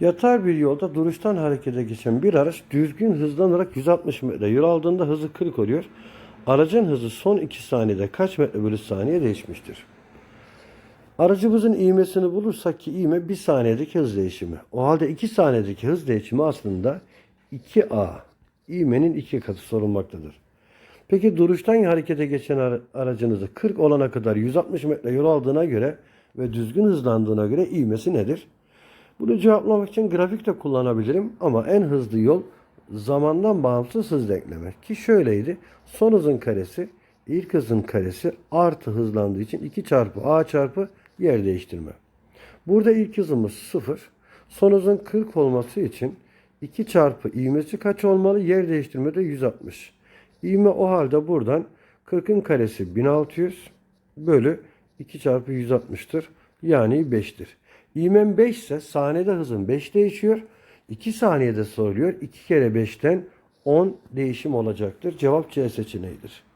Yatay bir yolda duruştan harekete geçen bir araç düzgün hızlanarak 160 metre yol aldığında hızı 40 oluyor. Aracın hızı son 2 saniyede kaç metre bölü saniye değişmiştir? Aracımızın ivmesini bulursak ki ivme 1 saniyedeki hız değişimi. O halde 2 saniyedeki hız değişimi aslında 2A. İvmenin 2 katı sorulmaktadır. Peki duruştan harekete geçen ara- aracınızı 40 olana kadar 160 metre yol aldığına göre ve düzgün hızlandığına göre ivmesi nedir? Bunu cevaplamak için grafik de kullanabilirim ama en hızlı yol zamandan bağımsız hız denklemek. Ki şöyleydi. Son hızın karesi ilk hızın karesi artı hızlandığı için 2 çarpı a çarpı yer değiştirme. Burada ilk hızımız 0. Son hızın 40 olması için 2 çarpı ivmesi kaç olmalı? Yer değiştirme de 160. İvme o halde buradan 40'ın karesi 1600 bölü 2 çarpı 160'tır. Yani 5'tir. İvmem 5 ise saniyede hızım 5 değişiyor. 2 saniyede soruluyor. 2 kere 5'ten 10 değişim olacaktır. Cevap C seçeneğidir.